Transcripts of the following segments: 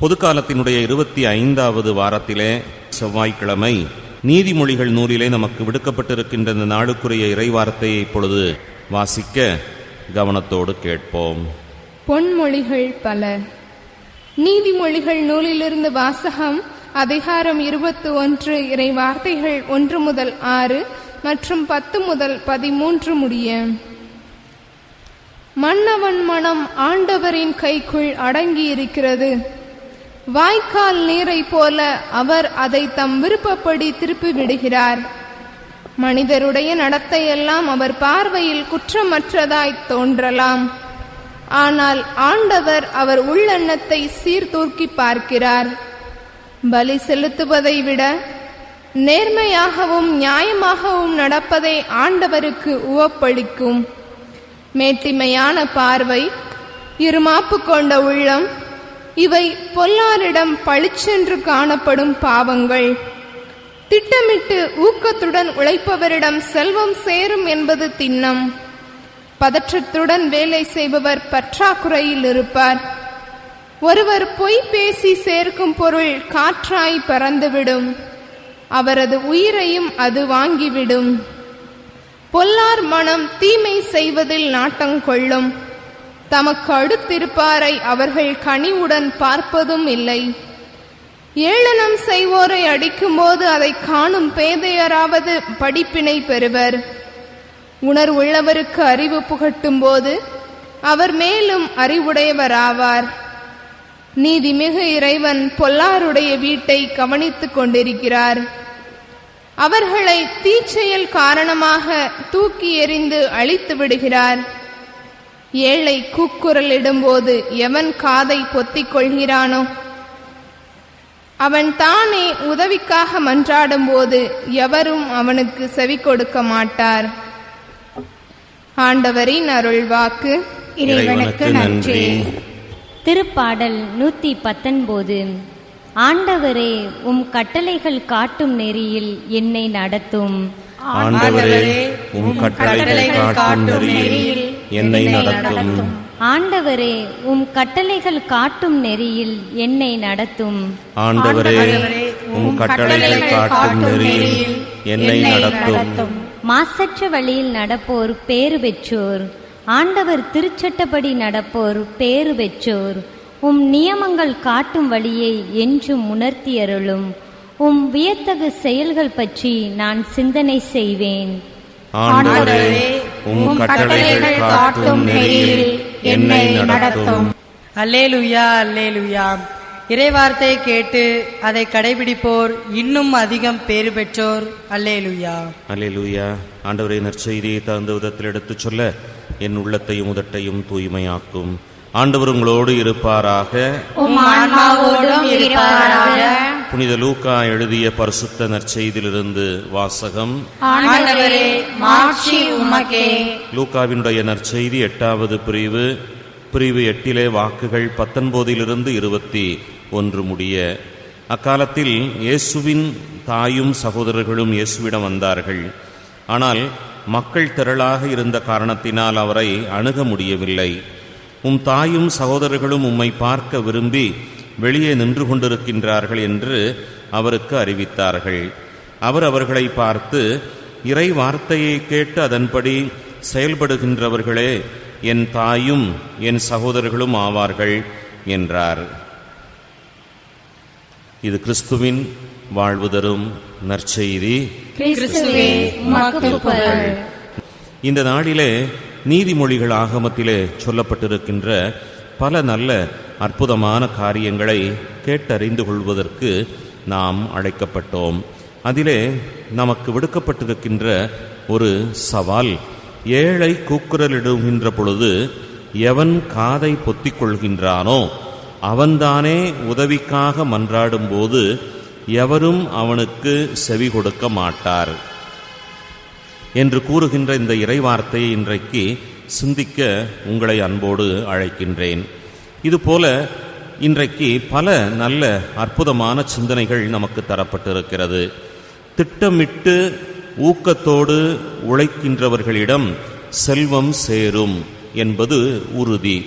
பொதுக்காலத்தினுடைய இருபத்தி ஐந்தாவது வாரத்திலே செவ்வாய்க்கிழமை நீதிமொழிகள் நூலிலே நமக்கு விடுக்கப்பட்டிருக்கின்ற இந்த நாளுக்குரிய இறைவார்த்தையை இப்பொழுது வாசிக்க கவனத்தோடு கேட்போம். பொன்மொழிகள் பல. நீதிமொழிகள் நூலிலிருந்து வாசகம் அதிகாரம் இருபத்தி ஒன்று இறை வார்த்தைகள் ஒன்று முதல் ஆறு மற்றும் பத்து முதல் பதிமூன்று முடிய. மன்னவன் மனம் ஆண்டவரின் கைக்குள் அடங்கியிருக்கிறது. வாய்க்கால் நீரைப் போல அவர் அதை தம் விருப்பப்படி திருப்பி விடுகிறார் மனிதருடைய நடத்தையெல்லாம் அவர் பார்வையில் குற்றமற்றதாய் தோன்றலாம். ஆனால் ஆண்டவர் அவர் உள்ளெண்ணத்தை சீர்தூக்கி பார்க்கிறார். பலி செலுத்துவதை விட நேர்மையாகவும் நியாயமாகவும் நடப்பதை ஆண்டவருக்கு உவப்பளிக்கும். மேட்டிமையான பார்வை இருமாப்பு கொண்ட உள்ளம் இவை பொல்லாரிடம் பளிச்சென்று காணப்படும் பாவங்கள். திட்டமிட்டு ஊக்கத்துடன் உழைப்பவரிடம் செல்வம் சேரும் என்பது திண்ணம். பதற்றத்துடன் வேலை செய்பவர் பற்றாக்குறையில் இருப்பார். ஒருவர் பொய் பேசி சேர்க்கும் பொருள் காற்றாய் பறந்துவிடும். அவரது உயிரையும் அது வாங்கிவிடும். பொல்லார் மனம் தீமை செய்வதில் நாட்டம் கொள்ளும். தமக்கு அடுத்திருப்பாரை அவர்கள் கனிவுடன் பார்ப்பதும் இல்லை. ஏளனம் செய்வோரை அடிக்கும்போது அதை காணும் பேதையராவது படிப்பினை பெறுவர். உணர்வுள்ளவருக்கு அறிவு புகட்டும் போது அவர் மேலும் அறிவுடையவராவார். நீதிமிகு இறைவன் பொல்லாருடைய வீட்டை கவனித்துக் கொண்டிருக்கிறார். அவர்களை தீச்செயல் காரணமாக தூக்கி எறிந்து அழித்து விடுகிறார். ஏழை கூக்குரலிடும்போது எவன் காதை பொத்திக் கொள்கிறானோ? அவன் தானே உதவிக்காக மன்றாடும்போது எவரும் அவனுக்கு செவி கொடுக்க மாட்டார். ஆண்டவரின் அருள்வாக்கு. இறைவனுக்கு நன்றி. திருப்பாடல் நூத்தி பத்தொன்பது. ஆண்டவரே உம் கட்டளைகள் காட்டும் நெறியில் என்னை நடத்தும். ஆண்டவரே உம் கட்டளைகள் காட்டும் நெறியில் என்னை நடத்தும். ஆண்டவரே உம் கட்டளைகள் காட்டும் நெறியில் என்னை நடத்தும். ஆண்டவரே உம் கட்டளைகள் காட்டும் நெறியில் என்னை நடத்தும். மாசற்ற வழியில் நடப்போர் பேறு பெற்றோர். ஆண்டவர் திருச்சட்டப்படி நடப்போர் பேறு பெற்றோர். உம் நியமங்கள் காட்டும் வழியை என்றும் உணர்த்தியருளும். உம் வியத்தகு செயல்கள் பற்றி நான் சிந்தனை செய்வேன். ஆண்டவரே உம் கட்டளைகள் காட்டும் நெறியில் என்னை நடத்தும். அல்லேலுயா அல்லேலுயா. இறைவார்த்தை கேட்டு அதை கடைபிடிப்போர் இன்னும் அதிகம் பேறு பெற்றோர். அல்லேலுயா. அல்லேலூயா. ஆண்டவரை நற்செய்தியை தகுந்த விதத்தில் எடுத்துச் சொல்ல என் உள்ளத்தையும் உதட்டையும் தூய்மையாக்கும். ஆண்டவர் உங்களோடு இருப்பாராக. புனித லூக்கா எழுதிய பரிசுத்த நற்செய்தியிலிருந்து வாசகம். லூக்காவினுடைய நற்செய்தி எட்டாவது பிரிவு. பிரிவு எட்டிலே வாக்குகள் பத்தொன்பதிலிருந்து இருபத்தி ஒன்று முடிய. அக்காலத்தில் இயேசுவின் தாயும் சகோதரர்களும் இயேசுவிடம் வந்தார்கள். ஆனால் மக்கள் திரளாக இருந்த காரணத்தினால் அவரை அணுக முடியவில்லை. உம் தாயும் சகோதரர்களும் உம்மை பார்க்க விரும்பி வெளியே நின்று கொண்டிருக்கின்றார்கள் என்று அவருக்கு அறிவித்தார்கள். அவர் அவர்களை பார்த்து இறை வார்த்தையை கேட்டு அதன்படி செயல்படுகின்றவர்களே என் தாயும் என் சகோதரர்களும் ஆவார்கள் என்றார். இது கிறிஸ்துவின் வாழ்வு தரும் நற்செய்தி. இந்த நாளிலே நீதிமொழிகள் ஆகமத்திலே சொல்லப்பட்டிருக்கின்ற பல நல்ல அற்புதமான காரியங்களை கேட்டறிந்து கொள்வதற்கு நாம் அழைக்கப்பட்டோம். அதிலே நமக்கு விடுக்கப்பட்டிருக்கின்ற ஒரு சவால் ஏழை கூக்குரலிடுகின்ற பொழுது எவன் காதை பொத்திக் கொள்கின்றானோ அவன்தானே உதவிக்காக மன்றாடும்போது எவரும் அவனுக்கு செவி கொடுக்க மாட்டார் என்று கூறுகின்ற இந்த இறைவார்த்தையை இன்றைக்கு சிந்திக்க உங்களை அன்போடு அழைக்கின்றேன். இதுபோல இன்றைக்கு பல நல்ல அற்புதமான சிந்தனைகள் நமக்கு தரப்பட்டிருக்கிறது. திட்டமிட்டு ஊக்கத்தோடு உழைக்கின்றவர்களிடம் செல்வம் சேரும் என்பது உறுதி.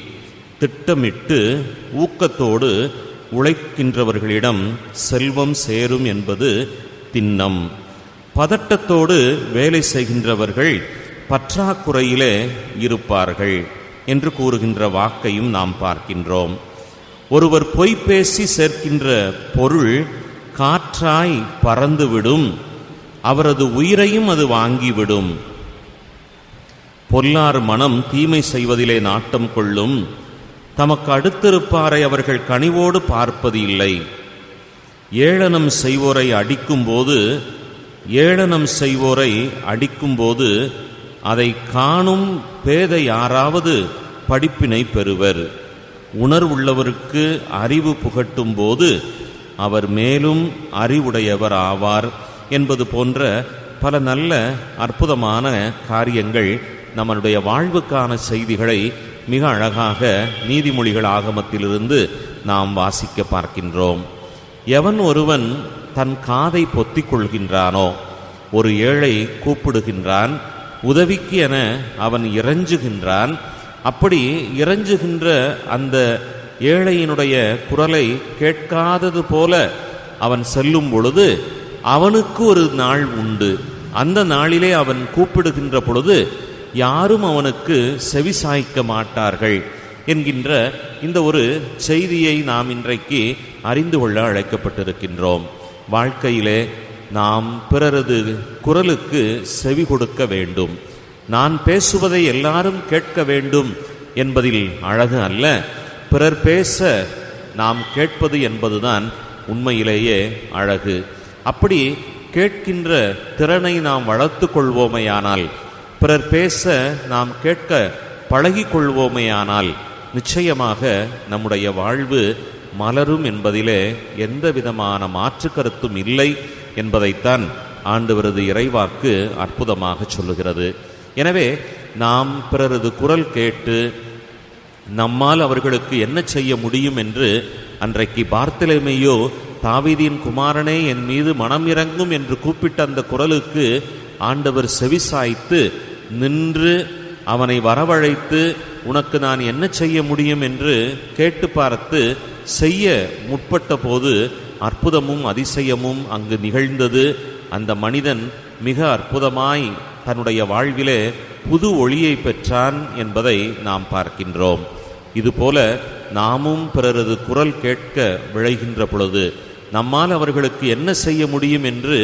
திட்டமிட்டு ஊக்கத்தோடு உழைக்கின்றவர்களிடம் செல்வம் சேரும் என்பது திண்ணம். பதட்டத்தோடு வேலை செய்கின்றவர்கள் பற்றாக்குறையிலே இருப்பார்கள். என்று கூறுகின்ற வாக்கையும் நாம் பார்க்கின்றோம். ஒருவர் பொய் பேசி சேர்க்கின்ற பொருள் காற்றாய் பறந்துவிடும். அவரது உயிரையும் அது வாங்கிவிடும். பொல்லார் மனம் தீமை செய்வதிலே நாட்டம் கொள்ளும். தமக்கு அடுத்திருப்பாரை அவர்கள் கனிவோடு பார்ப்பது இல்லை. ஏளனம் செய்வோரை அடிக்கும்போது ஏளனம் செய்வோரை அடிக்கும்போது அதை காணும் பேதை யாராவது படிப்பினை பெறுவர். உணர்வுள்ளவருக்கு அறிவு புகட்டும் போது அவர் மேலும் அறிவுடையவர் ஆவார் என்பது போன்ற பல நல்ல அற்புதமான காரியங்கள் நம்மளுடைய வாழ்வுக்கான செய்திகளை மிக அழகாக நீதிமொழிகள் ஆகமத்திலிருந்து நாம் வாசிக்க பார்க்கின்றோம். எவன் ஒருவன் தன் காதை பொத்திக் கொள்கின்றானோ ஒரு ஏழை கூப்பிடுகின்றான் உதவிக்கு என அவன் இறைஞ்சுகின்றான். அப்படி இறஞ்சுகின்ற அந்த ஏழையினுடைய குரலை கேட்காதது போல அவன் செல்லும் பொழுது அவனுக்கு ஒரு நாள் உண்டு. அந்த நாளிலே அவன் கூப்பிடுகின்ற பொழுது யாரும் அவனுக்கு செவி சாய்க்க மாட்டார்கள் என்கின்ற இந்த ஒரு செய்தியை நாம் இன்றைக்கு அறிந்து கொள்ள அழைக்கப்பட்டிருக்கின்றோம். வாழ்க்கையிலே நாம் பிறரது குரலுக்கு செவி கொடுக்க வேண்டும். நான் பேசுவதை எல்லாரும் கேட்க வேண்டும் என்பதில் அழகு அல்ல. பிறர் பேச நாம் கேட்பது என்பதுதான் உண்மையிலேயே அழகு. அப்படி கேட்கின்ற திறனை நாம் வளர்த்து கொள்வோமேயானால் பிறர் பேச நாம் கேட்க பழகி கொள்வோமேயானால் நிச்சயமாக நம்முடைய வாழ்வு மலரும் என்பதிலே எந்த விதமான மாற்று கருத்தும் இல்லை. என்பதைத்தான் ஆண்டவரது இறைவாக்கு அற்புதமாக சொல்லுகிறது. எனவே நாம் பிறரது குரல் கேட்டு நம்மால் அவர்களுக்கு என்ன செய்ய முடியும் என்று அன்றைக்கு பார்த்திலைமையோ தாவீதியின் குமாரனே என் மீது மனம் இறங்கும் என்று கூப்பிட்ட அந்த குரலுக்கு ஆண்டவர் செவிசாய்த்து நின்று அவனை வரவழைத்து உனக்கு நான் என்ன செய்ய முடியும்? என்று கேட்டு பார்த்து செய்ய முற்பட்ட போது அற்புதமும் அதிசயமும் அங்கு நிகழ்ந்தது. அந்த மனிதன் மிக அற்புதமாய் தன்னுடைய வாழ்விலே புது ஒளியை பெற்றான் என்பதை நாம் பார்க்கின்றோம். இதுபோல நாமும் பிறரது குரல் கேட்க விளைகின்ற பொழுது நம்மால் அவர்களுக்கு என்ன செய்ய முடியும் என்று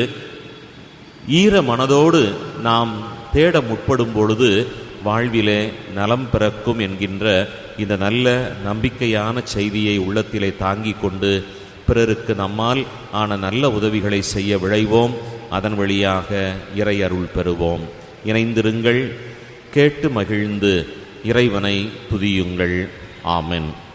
ஈர மனதோடு நாம் தேட முற்படும் பொழுது வாழ்விலே நலம் பிறக்கும் என்கின்ற இந்த நல்ல நம்பிக்கையான செய்தியை உள்ளத்திலே தாங்கிக் கொண்டு பிறருக்கு நம்மால் ஆன நல்ல உதவிகளை செய்ய விழைவோம். அதன் வழியாக இறை அருள் பெறுவோம். இணைந்திருங்கள். கேட்டு மகிழ்ந்து இறைவனை துதியுங்கள். ஆமென்.